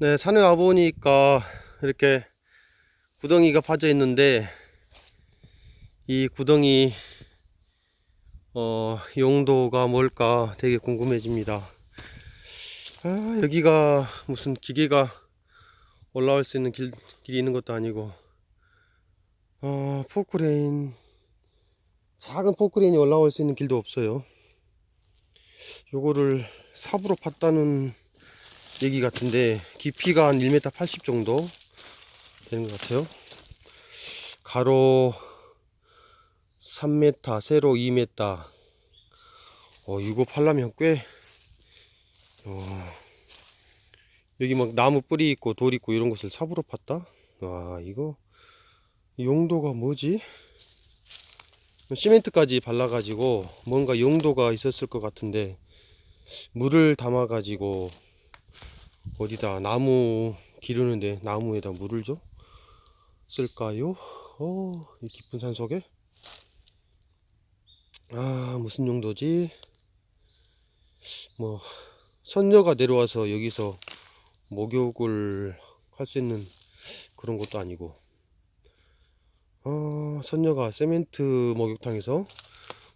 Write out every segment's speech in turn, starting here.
네, 산에 와보니까 이렇게 구덩이가 파져 있는데 이 구덩이 어, 용도가 뭘까 되게 궁금해집니다. 아, 여기가 무슨 기계가 올라올 수 있는 길, 길이 있는 것도 아니고 아, 포크레인 작은 포크레인이 올라올 수 있는 길도 없어요. 요거를 삽으로 팠다는 얘기 같은데 깊이가 한 1m 80 정도 되는 것 같아요. 가로 3m, 세로 2m. 어, 이거 팔려면 꽤, 어, 여기 막 나무 뿌리 있고 돌 있고 이런 것을 삽으로 팠다? 와, 이거, 용도가 뭐지? 시멘트까지 발라가지고 뭔가 용도가 있었을 것 같은데, 물을 담아가지고 어디다 나무 기르는데 나무에다 물을 줘? 쓸까요? 어, 이 깊은 산 속에? 아, 무슨 용도지? 뭐, 선녀가 내려와서 여기서 목욕을 할 수 있는 그런 것도 아니고, 어, 선녀가 세멘트 목욕탕에서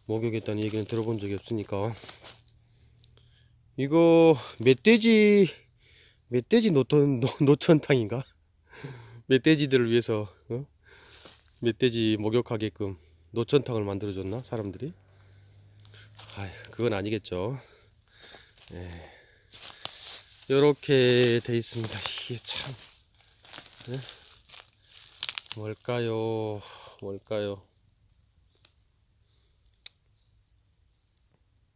목욕했다는 얘기는 들어본 적이 없으니까, 이거 멧돼지 멧돼지 노천 노, 노천탕인가? 멧돼지들을 위해서 어? 멧돼지 목욕하게끔 노천탕을 만들어줬나 사람들이? 아, 그건 아니겠죠. 예. 이렇게 돼 있습니다. 이게 참 예? 뭘까요? 뭘까요?